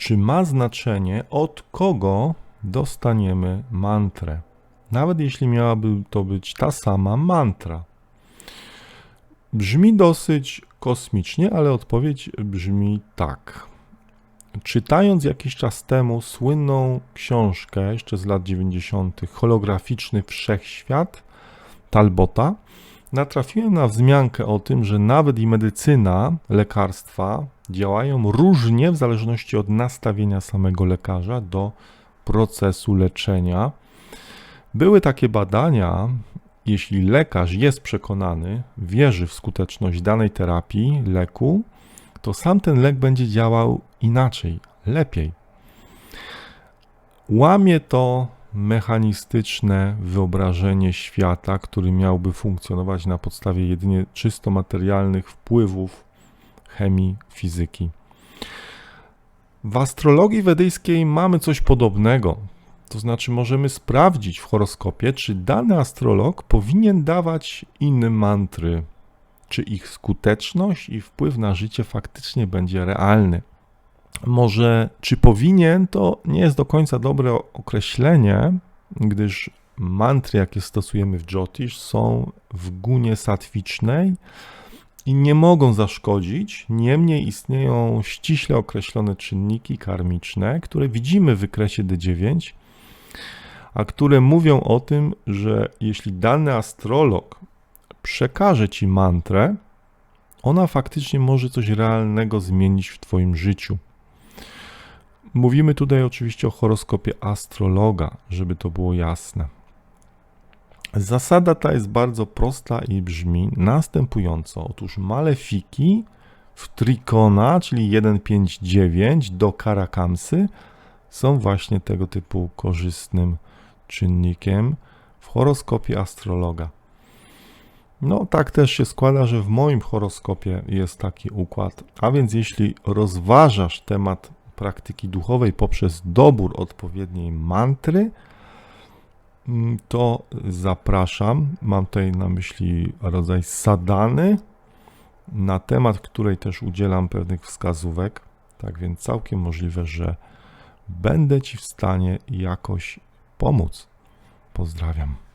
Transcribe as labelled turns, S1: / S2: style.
S1: czy ma znaczenie, od kogo dostaniemy mantrę? Nawet jeśli miałaby to być ta sama mantra. Brzmi dosyć kosmicznie, ale odpowiedź brzmi tak. Czytając jakiś czas temu słynną książkę, jeszcze z lat 90., holograficzny wszechświat Talbota, natrafiłem na wzmiankę o tym, że nawet i medycyna, lekarstwa działają różnie w zależności od nastawienia samego lekarza do procesu leczenia. Były takie badania, jeśli lekarz jest przekonany, wierzy w skuteczność danej terapii, leku, to sam ten lek będzie działał inaczej, lepiej. Łamie to mechanistyczne wyobrażenie świata, który miałby funkcjonować na podstawie jedynie czysto materialnych wpływów chemii, fizyki. W astrologii wedyjskiej mamy coś podobnego. To znaczy, możemy sprawdzić w horoskopie, czy dany astrolog powinien dawać inne mantry, czy ich skuteczność i wpływ na życie faktycznie będzie realny. Może czy powinien, to nie jest do końca dobre określenie, gdyż mantry, jakie stosujemy w Jyotish, są w gunie satwicznej i nie mogą zaszkodzić, niemniej istnieją ściśle określone czynniki karmiczne, które widzimy w wykresie D9, a które mówią o tym, że jeśli dany astrolog przekaże ci mantrę, ona faktycznie może coś realnego zmienić w Twoim życiu. Mówimy tutaj oczywiście o horoskopie astrologa, żeby to było jasne. Zasada ta jest bardzo prosta i brzmi następująco. Otóż malefiki w trikona, czyli 1, 5, 9 do karakamsy są właśnie tego typu korzystnym czynnikiem w horoskopie astrologa. No, tak też się składa, że w moim horoskopie jest taki układ. A więc, jeśli rozważasz temat praktyki duchowej poprzez dobór odpowiedniej mantry, mm, to zapraszam. Mam tutaj na myśli rodzaj sadany, na temat której też udzielam pewnych wskazówek. Tak więc całkiem możliwe, że będę Ci w stanie jakoś pomóc. Pozdrawiam.